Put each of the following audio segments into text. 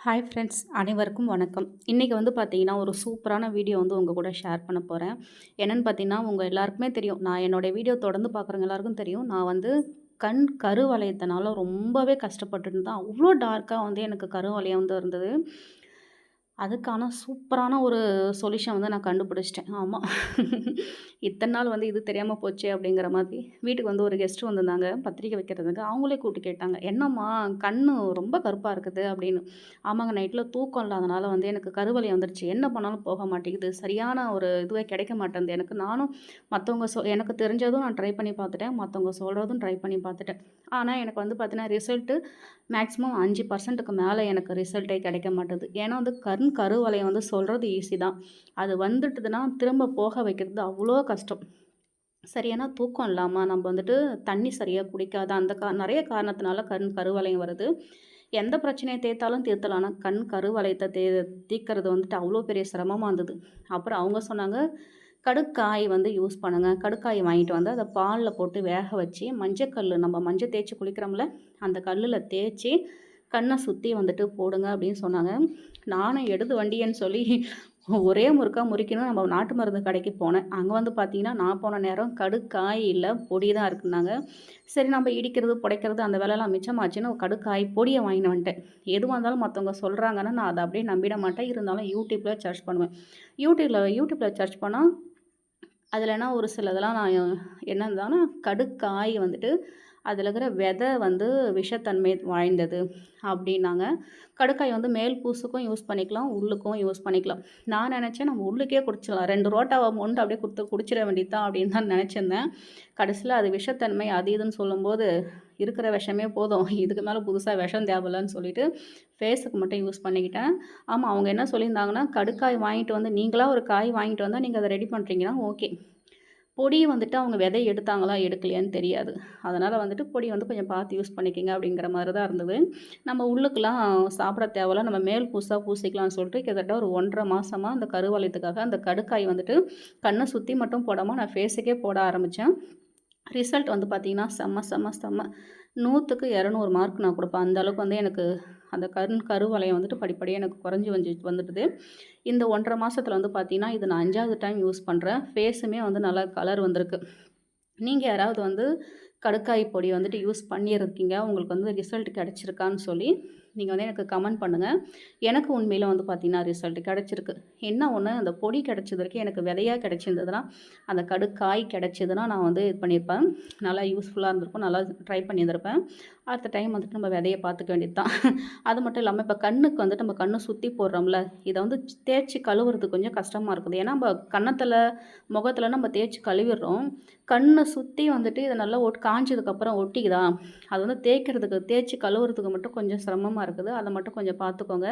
Hi friends அனைவருக்கும் வணக்கம். இன்றைக்கி வந்து பார்த்தீங்கன்னா ஒரு சூப்பரான வீடியோ வந்து உங்கள் கூட ஷேர் பண்ண போகிறேன் என்னென்னு பார்த்தீங்கன்னா உங்கள் எல்லாருக்குமே தெரியும். நான் என்னோடய வீடியோ தொடர்ந்து பார்க்குறவங்க எல்லாருக்கும் தெரியும். நான் வந்து கண் கருவளையத்தினால ரொம்பவே கஷ்டப்பட்டுட்டு இருந்தேன். அவ்வளோ டார்க்காக வந்து எனக்கு கருவளையம் வந்து இருந்தது. அதுக்கான சூப்பரான ஒரு சொல்யூஷன் வந்து நான் கண்டுபிடிச்சிட்டேன். ஆமாம் இத்தனை நாள் வந்து இது தெரியாமல் போச்சே அப்படிங்கிற மாதிரி வீட்டுக்கு வந்து ஒரு கெஸ்ட்டு வந்திருந்தாங்க. பத்திரிக்கை வைக்கிறதுக்கு. அவங்களே கூப்பிட்டு கேட்டாங்க. என்னம்மா கண் ரொம்ப கருப்பாக இருக்குது அப்படின்னு. ஆமாங்க நைட்டில் தூக்கம் இல்லாதனால வந்து எனக்கு கருவலி வந்துருச்சு. என்ன பண்ணாலும் போக மாட்டேங்குது. சரியான ஒரு இதுவே கிடைக்க மாட்டேங்குது. எனக்கு நானும் மற்றவங்க சொ எனக்கு தெரிஞ்சதும் நான் ட்ரை பண்ணி பார்த்துட்டேன். மற்றவங்க சொல்கிறதும் ட்ரை பண்ணி பார்த்துட்டேன். ஆனால் எனக்கு வந்து பார்த்தீங்கன்னா ரிசல்ட்டு மேக்ஸிமம் அஞ்சு பர்சன்ட்டுக்கு மேலே எனக்கு ரிசல்ட்டே கிடைக்க மாட்டேது ஏன்னா வந்து கண் கருவலையை வந்து சொல்கிறது ஈஸி தான். அது வந்துட்டுதுன்னா திரும்ப போக வைக்கிறது அவ்வளோ கஷ்டம். சரியான தூக்கம் இல்லாமல் நம்ம வந்துட்டு தண்ணி சரியாக குடிக்காத அந்த கா நிறைய காரணத்தினால கண் கருவலையும் வருது. எந்த பிரச்சனையை தேர்த்தாலும் தீர்த்தலாம் ஆனால் கண் கருவலையத்தை தே தீர்க்கறது வந்துட்டு அவ்வளோ பெரிய சிரமமாக இருந்தது. அப்புறம் அவங்க சொன்னாங்க கடுக்காய் வந்து யூஸ் பண்ணுங்கள் கடுக்காய் வாங்கிட்டு வந்து அதை பாலில் போட்டு வேக வச்சு மஞ்சக்கல் நம்ம மஞ்சள் தேய்ச்சி குளிக்கிறோம்ல அந்த கல்லில் தேய்ச்சி கண்ணை சுற்றி வந்துட்டு போடுங்க அப்படின்னு சொன்னாங்க. நானும் எடுத்து வண்டியன்னு சொல்லி ஒரே முறுக்கா முறிக்கணும் நம்ம நாட்டு மருந்து கடைக்கு போனேன். அங்கே வந்து பார்த்தீங்கன்னா நான் போன நேரம் கடுக்காய் இல்லை பொடி தான் இருக்குனாங்க சரி நம்ம இடிக்கிறது புடைக்கிறது அந்த வேலையெல்லாம் மிச்சமாச்சுன்னு கடுக்காய் பொடியை வாங்கிட்டு வந்துட்டேன். எதுவாக இருந்தாலும் மற்றவங்க சொல்கிறாங்கன்னா நான் அதை அப்படியே நம்பிட மாட்டேன். இருந்தாலும் யூடியூப்பில் சர்ச் பண்ணுவேன். யூடியூப்பில் யூடியூப்பில் சர்ச் பண்ணால் அதில்னா ஒரு சிலதெல்லாம் நான் என்ன இருந்தாலும் கடுக்காய் வந்துட்டு அதில் இருக்கிற விதை வந்து விஷத்தன்மை வாய்ந்தது அப்படின்னாங்க. கடுக்காய் வந்து மேல் பூசுக்கும் யூஸ் பண்ணிக்கலாம் உள்ளுக்கும் யூஸ் பண்ணிக்கலாம். நான் நினச்சேன் நம்ம உள்ளுக்கே குடிச்சிடலாம். ரெண்டு ரோட்டாவை மொண்டு அப்படியே கொடுத்து குடிச்சிட வேண்டியதான் அப்படின்னு தான் நினச்சிருந்தேன். கடைசியில் அது விஷத்தன்மை அது இதுன்னு சொல்லும்போது இருக்கிற விஷமே போதும். இதுக்கு மேலே புதுசாக விஷம் தேவையில்லன்னு சொல்லிட்டு ஃபேஸுக்கு மட்டும் யூஸ் பண்ணிக்கிட்டேன். ஆமாம் அவங்க என்ன சொல்லியிருந்தாங்கன்னா கடுக்காய் வாங்கிட்டு வந்து நீங்களாக ஒரு காய் வாங்கிட்டு வந்தால் நீங்கள் அதை ரெடி பண்ணுறீங்கன்னா ஓகே பொடி வந்துட்டு அவங்க விதை எடுத்தாங்களா எடுக்கலையான்னு தெரியாது. அதனால் வந்துட்டு பொடி வந்து கொஞ்சம் பார்த்து யூஸ் பண்ணிக்கிங்க அப்படிங்கிற மாதிரி தான் இருந்தது. நம்ம உள்ளுக்கெலாம் சாப்பிட தேவையில்ல. நம்ம மேல் பூசாக பூசிக்கலாம்னு சொல்லிட்டு கிட்டத்தட்ட ஒரு ஒன்றரை மாதமாக அந்த கருவலயத்துக்காக அந்த கடுக்காய் வந்துட்டு கண்ணை சுற்றி மட்டும் போடாமல் நான் ஃபேஸுக்கே போட ஆரம்பித்தேன் ரிசல்ட் வந்து பார்த்திங்கன்னா செம்ம செம்ம செம்ம நூற்றுக்கு இரநூறு மார்க் நான் கொடுப்பேன். அந்தளவுக்கு வந்து எனக்கு அந்த கருண் கருவலையம் வந்துட்டு படிப்படியாக எனக்கு குறைஞ்சி வந்து வந்துட்டுது. இந்த ஒன்றரை மாதத்தில் வந்து பார்த்திங்கன்னா இது நான் அஞ்சாவது டைம் யூஸ் பண்ணுறேன் ஃபேஸுமே வந்து நல்லா கலர் வந்திருக்கு. நீங்கள் யாராவது வந்து கடுக்காய் பொடி வந்துட்டு யூஸ் பண்ணியிருக்கீங்க. உங்களுக்கு வந்து ரிசல்ட் கிடச்சிருக்கான்னு சொல்லி நீங்கள் வந்து எனக்கு கமெண்ட் பண்ணுங்கள் எனக்கு உண்மையில் வந்து பார்த்திங்கன்னா ரிசல்ட் கிடச்சிருக்கு. என்ன ஒன்று அந்த பொடி கிடச்சதற்கு வரைக்கும் எனக்கு விதையாக கிடச்சிருந்ததுன்னா அந்த கடுக்காய் கிடச்சிதுன்னா நான் வந்து இது பண்ணியிருப்பேன் நல்லா யூஸ்ஃபுல்லாக இருந்திருக்கும். நல்லா ட்ரை பண்ணியிருந்திருப்பேன். அடுத்த டைம் வந்துட்டு நம்ம விதையை பார்த்துக்க வேண்டியது தான் அது மட்டும் இல்லாமல் இப்போ கண்ணுக்கு வந்துட்டு நம்ம கண்ணை சுற்றி போடுறோம்ல இதை வந்து தேய்ச்சி கழுவுறது கொஞ்சம் கஷ்டமாக இருக்குது. ஏன்னா நம்ம கன்னத்தில் முகத்தில் நம்ம தேய்ச்சி கழுவிடுறோம். கண்ணை சுற்றி வந்துட்டு இதை நல்லா ஒட் காஞ்சதுக்கப்புறம் ஒட்டிக்குதா? அது வந்து தேய்க்கிறதுக்கு தேய்ச்சி கழுவுறதுக்கு மட்டும் கொஞ்சம் சிரமமாக இருக்குது. அதை மட்டும் கொஞ்சம் பார்த்துக்கோங்க.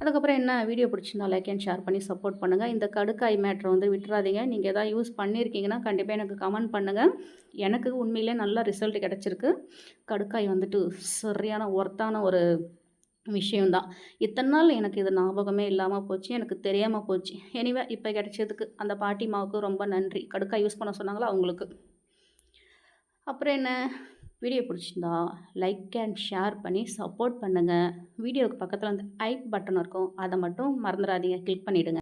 அதுக்கப்புறம் என்ன? வீடியோ பிடிச்சிருந்தா லைக் அண்ட் ஷேர் பண்ணி சப்போர்ட் பண்ணுங்கள் இந்த கடுக்காய் மேட்ரை வந்து விட்டுறாதீங்க. நீங்கள் எதாவது யூஸ் பண்ணியிருக்கீங்கன்னா கண்டிப்பாக எனக்கு கமெண்ட் பண்ணுங்கள் எனக்கு உண்மையிலே நல்ல ரிசல்ட் கிடச்சிருக்கு. கடுக்காய் வந்துட்டு சரியான ஒர்த்தான ஒரு விஷயம்தான். இத்தனை நாள் எனக்கு இது ஞாபகமே இல்லாமல் போச்சு. எனக்கு தெரியாமல் போச்சு. எனிவே இப்போ கிடைச்சதுக்கு அந்த பாட்டி மாவுக்கு ரொம்ப நன்றி. கடுக்காய் யூஸ் பண்ண சொன்னாங்களா? அவங்களுக்கு. அப்புறம் என்ன? வீடியோ பிடிச்சிருந்தா லைக் அண்ட் ஷேர் பண்ணி சப்போர்ட் பண்ணுங்கள் வீடியோவுக்கு பக்கத்தில் வந்து ஐப் பட்டன் இருக்கும். அதை மட்டும் மறந்துடாதீங்க. கிளிக் பண்ணிவிடுங்க